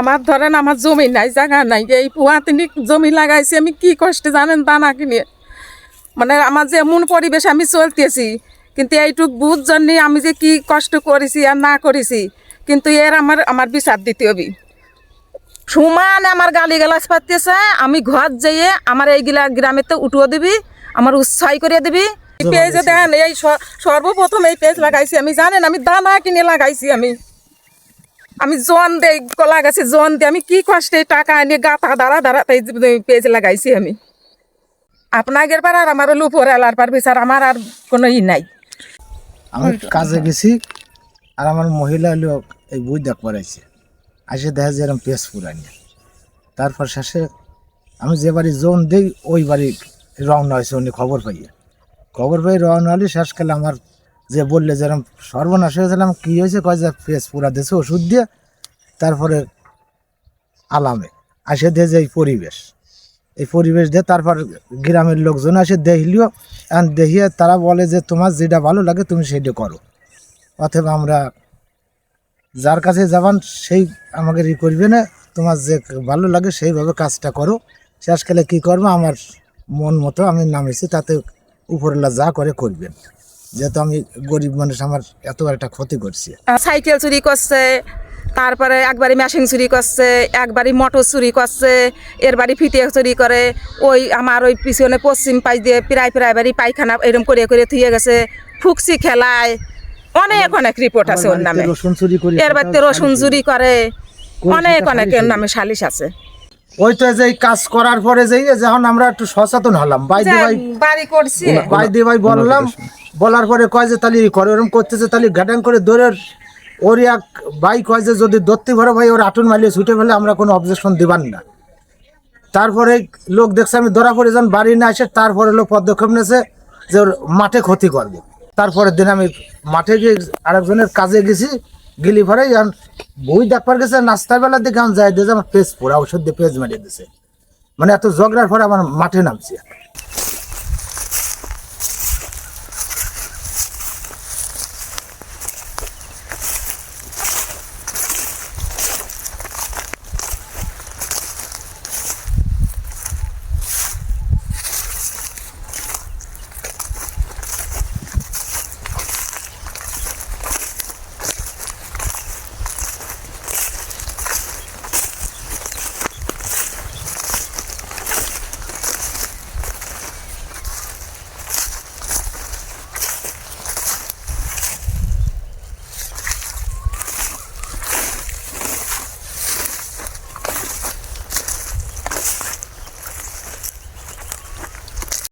আমার ধরেন আমার জমি নাই জায়গা নাই এই পুয়া তিনি জমি লাগাইছি আমি কি কষ্টে জানেন দানা কিনে মানে আমার যে এমন পরিবেশ আমি চলতেছি কিন্তু এইটুক বুঝ জন্যে আমি যে কি কষ্ট করেছি আর না করেছি কিন্তু এর আমার আমার বিচার দিতে হবে। সমান আমার গালি গালাজ পাতিয়েছে আমি ঘর যেয়ে আমার এইগুলা গ্রামে তো উঠিয়ে দিবি আমার উৎসাহ করে দিবি। পেজে দেন এই সর্বপ্রথম এই পেজ লাগাইছি আমি জানেন আমি দানা কিনে লাগাইছি আমি। আমি জন দেই লাগাইছি জন দিয়ে আমি কি কষ্টে টাকা এনে গাথা দাঁড়া দাঁড়া পেজ পেজ লাগাইছি আমি। আপনাদের পার আর আমার লুপর এলার পার বিচার, আমার আর কোনো ই নাই। আমি কাজে গেছি, আর আমার মহিলা লোক এই বই দেখ পড়াইছে। আসে দেখা যায় এরকম পেস পুরানি তারপর শেষে আমি যে বাড়ি জোন দিই, ওই বাড়ি রওনা হয়েছে, উনি খবর পাইয়ে। খবর পাই রওনা হলে শেষকালে আমার যে বললে যে এরকম সর্বনাশ হয়েছিলাম কী হয়েছে? কয় যে পেস পুরা দিয়েছে ওষুধ দিয়ে তারপরে আলামে। আসে দিয়ে যে এই পরিবেশ। এই পরিবেশ দিয়ে তারপর গ্রামের লোকজন আসে দেখলিও এখন দেখিয়ে তারা বলে যে, তোমার যেটা ভালো লাগে তুমি সেটা করো। অথবা আমরা যার কাছে যাবান, সেই আমাকে ই করবে না, তোমার যে ভালো লাগে সেইভাবে কাজটা করো। শেষকালে কী করব? আমার মন মতো আমি নামেছি তাতে উপরওয়ালা যা করে করবেন। যেহেতু আমি গরিব মানুষ আমার এত একটা ক্ষতি করছি। সাইকেল চুরি করছে তারপরে একবারই মেশিন চুরি করছে একবারই মোটর চুরি করছে এর বাড়ি ফিতে চুরি করে ওই আমার ওই পিছনে পশ্চিম পাশ দিয়ে প্রায় প্রায় বাড়ি পায়খানা এরম করে করে থুয়ে গেছে ফুকসি খেলায়। অনেক অনেক রিপোর্ট আছে ওর নামে। এর বাড়িতে রসুন চুরি করে। অনেক অনেক এর নামে সালিশ আছে। ওই তো যে এই কাজ করার পরে যেই যখন আমরা একটু সচেতন হলাম বাইদি ভাই বাড়ি করছি। বাইদি ভাই বললাম বলার পরে কয় যে তাহলে করে ওরকম করতেছে তাহলে ঘাটাং করে দৌড়ের ওর এক ভাই কয় যে যদি দত্তি ভরে ভাই ওর আটুন মালিয়ে ছুটে ফেলে আমরা কোনো অবজেকশন দিবান না। তারপরে লোক দেখছে আমি ধরা পড়ে যান বাড়ি না আসে তারপরে লোক পদক্ষেপ নিয়েছে যে ওর মাঠে ক্ষতি করবে। তারপরের দিন আমি মাঠে গিয়ে আরেকজনের কাজে গেছি গেলি পরে বই দেখবার গেছে, নাস্তার বেলার দিকে আমি যাই দিয়েছে আমার পেজ পোড়া ঔষধ দিয়ে পেজ মারিয়ে দিছে। মানে এত ঝগড়ার পরে আমার মাঠে নামছি।